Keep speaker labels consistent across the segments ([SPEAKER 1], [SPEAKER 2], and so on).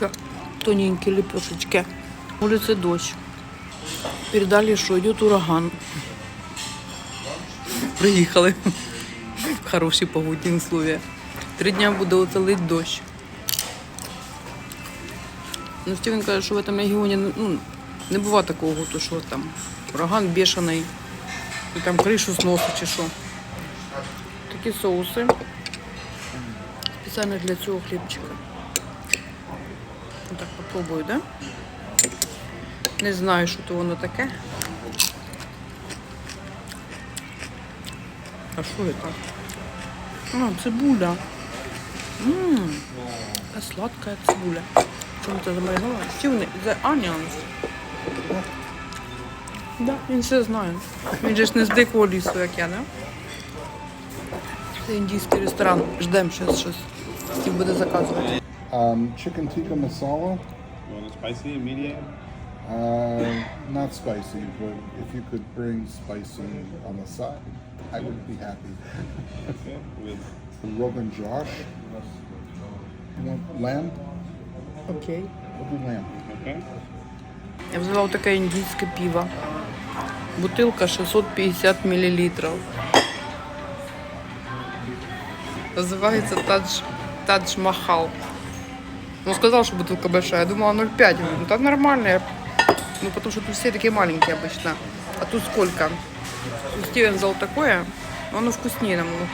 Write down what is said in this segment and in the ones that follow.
[SPEAKER 1] Таке тоненькі ліпешечки. Вулиці дощ. Передали, що йде ураган. Приїхали. Хороші погодні условия. Три дня буде оцелить дощ. Ну, Стівен каже, що в цьому регіоні ну, не буває такого, то що там ураган бешений, і там кришу сносить чи що. Такі соуси. Спеціально для цього хлібчика. Так да? Не знаю, що то воно таке. А що це? А, цибуля. Ммм, сладкая цибуля. Чому це замариновано? Стівни, the onions. Да, він все знає. Він же ж не з дикого лісу, як я, да? Це індійський ресторан. Ждемо щось, щось. Стів буде заказувати.
[SPEAKER 2] Um, chicken tikka masala,
[SPEAKER 3] You want it spicy, medium?
[SPEAKER 2] uh, not spicy, but if you could bring spicy on the side, I would be happy.
[SPEAKER 3] Okay. With
[SPEAKER 2] Rogan Josh. You want lamb?
[SPEAKER 1] Окей.
[SPEAKER 2] Do lamb.
[SPEAKER 3] okay.
[SPEAKER 1] Я взяла таке індійське пиво. Бутилка 650 мл. Называется Тадж, Тадж Махал. Он сказал, что бутылка большая. Я думала 0,5. Ну так нормально. Я- Ну потому что тут все такие маленькие обычно. А тут сколько? Тут Стивен взял такое. но Оно вкуснее намного.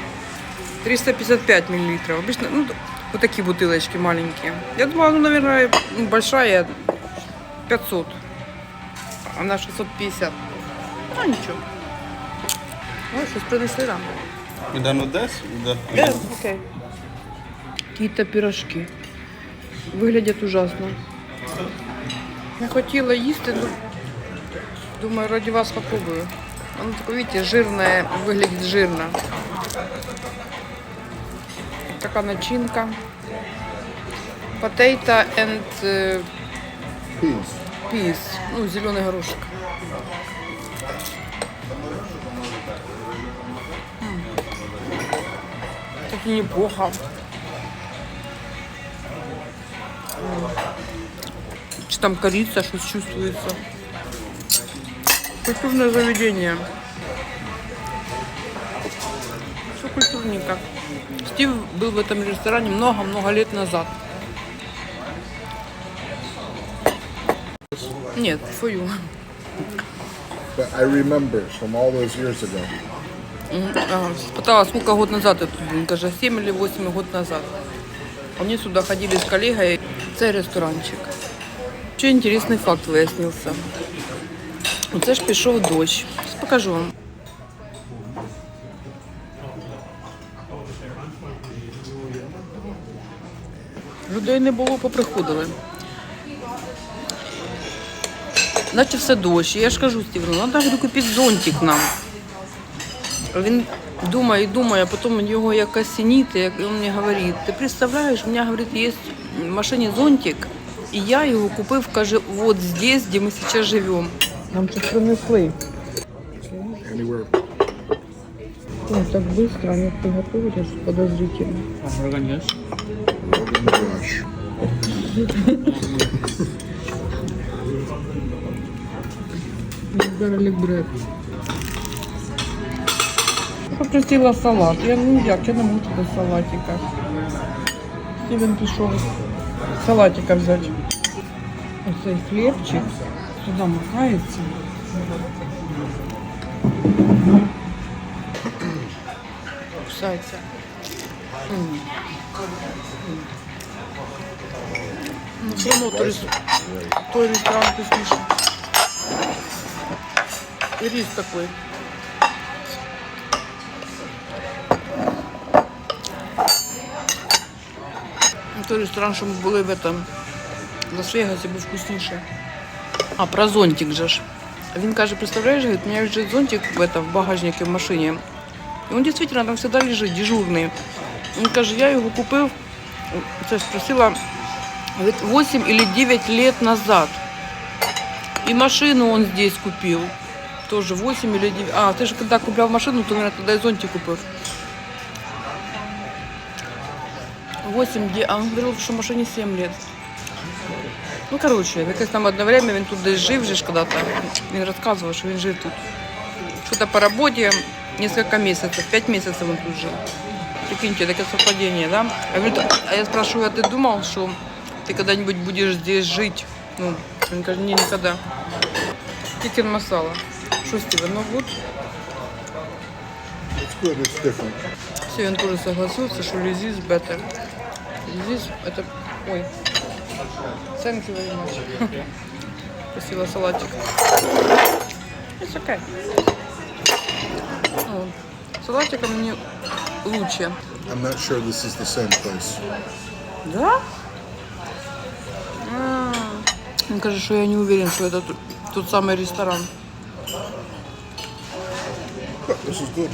[SPEAKER 1] 355 миллилитров. Обычно, ну, вот такие бутылочки маленькие. Я думала, ну, наверное, ну, большая 500. Она 650. А ничего. Ой, щось принесли нам.
[SPEAKER 3] This? With the-
[SPEAKER 1] Е, окей. Какие-то пирожки. Виглядять ужасно. Я хотіла їсти, ну, думаю, ради вас попробую. Оно такое, видите, жирное, выглядит жирно. Така начинка. Potato and э,
[SPEAKER 2] Peas.
[SPEAKER 1] peas. Ну, зеленый горошек. М. Так и неплохо. Чи там корица, что чувствуется. Культурное заведение. Все культурненько. Стив был в этом ресторане много-много лет назад. Нет.
[SPEAKER 2] But I remember from all those years ago.
[SPEAKER 1] Ага, Спытала, сколько год назад это был? Он каже, 7 или 8 год назад. Они сюда ходили с коллегой. Це ресторанчик. Ще інтересний факт вияснився. Оце ж пішов дощ. Покажу вам. Людей не було, поприходили. Наче все дощ. Я ж кажу Стівну, треба говорю, купити зонтик нам. Він думає і думає, а потім його якось синіти, як він мені говорить, ти представляєш, у мене, говорить, є в машині зонтик, і я його купив, каже, от здесь, де ми зараз живемо. Нам щось принесли.
[SPEAKER 2] Anywhere.
[SPEAKER 1] Ой, так быстро они приготовили, аж подозрительно.
[SPEAKER 2] Rogan Josh.
[SPEAKER 1] Гарлик бред. Попросила салат. Я ну як, я не можу без салатика. Стівен пішов салатика взяти. Оцей хлібчик сюди макається. Кусається. М. Ну, все одно той, рес- той ресторан вкусніше. И рис такой. Той ресторан, що ми були в этом в Лас-Вегасі, був вкусніше. А, про зонтик же ж. Він каже, представляєш, говорит, у меня лежит зонтик в, этом, в багажнике в машині. І він дійсно там всегда лежить, дежурний. Він каже, я його купив, це спросила, говорит, 8 или 9 лет назад. И машину он здесь купил. Тоже 8 или 9. А, ты же когда куплял машину, то, наверное, тогда и зонтик купил. 8, где? А он говорил, что машине 7 лет. Ну, коротше, якесь там одне время він тут десь жив же ж коли-то. Він розказував, що він жив тут. Что-то по работе несколько месяцев, пять месяцев он тут жил. Прикиньте, такое совпадение, да? А, говорит, а я спрашиваю, а ты думал, что ты когда-нибудь будешь здесь жить? Ну, он говорит, не, никогда. Чикен масала. Что, Стивен, ну вот.
[SPEAKER 2] It's good. It's different.
[SPEAKER 1] Все, он тоже согласился, что лизис better. Лизис это... Ой. Thank you very much. Спасибо, салатик. It's okay. Ну, салатиком мне лучше.
[SPEAKER 2] I'm not sure this is the same place.
[SPEAKER 1] Да? А, Мне кажется, что я не уверен, что это тот, тот самый ресторан.
[SPEAKER 2] This is good.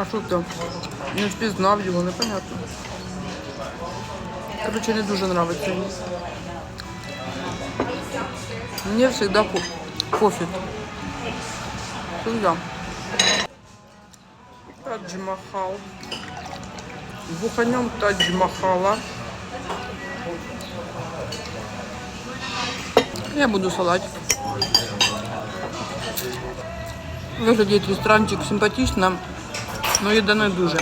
[SPEAKER 1] А що це? Не впізнав його, непонятно. Короче, не дуже нравиться мені. Мне всегда по- пофиг. Всегда. Тадж Махал. Буханем Тадж Махала. Я буду салатик. Виглядить ресторанчик симпатично, але їда не дуже.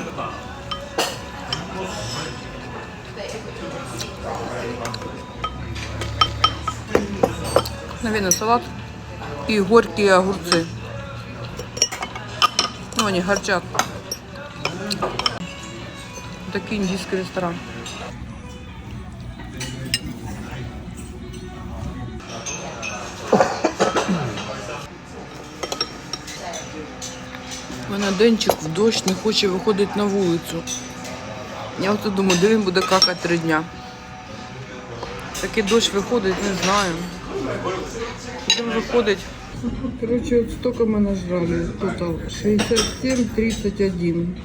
[SPEAKER 1] Наверное, салат и горькие огурцы. Ну, они горчат. Такий індійський ресторан. У мене денчик в дощ не хоче виходити на вулицю. Я от думаю, де він буде какати три дня. Такий дощ виходить, не знаю. Де він виходить? Коротше, от стільки ми нажрали. Тотал 67, 31.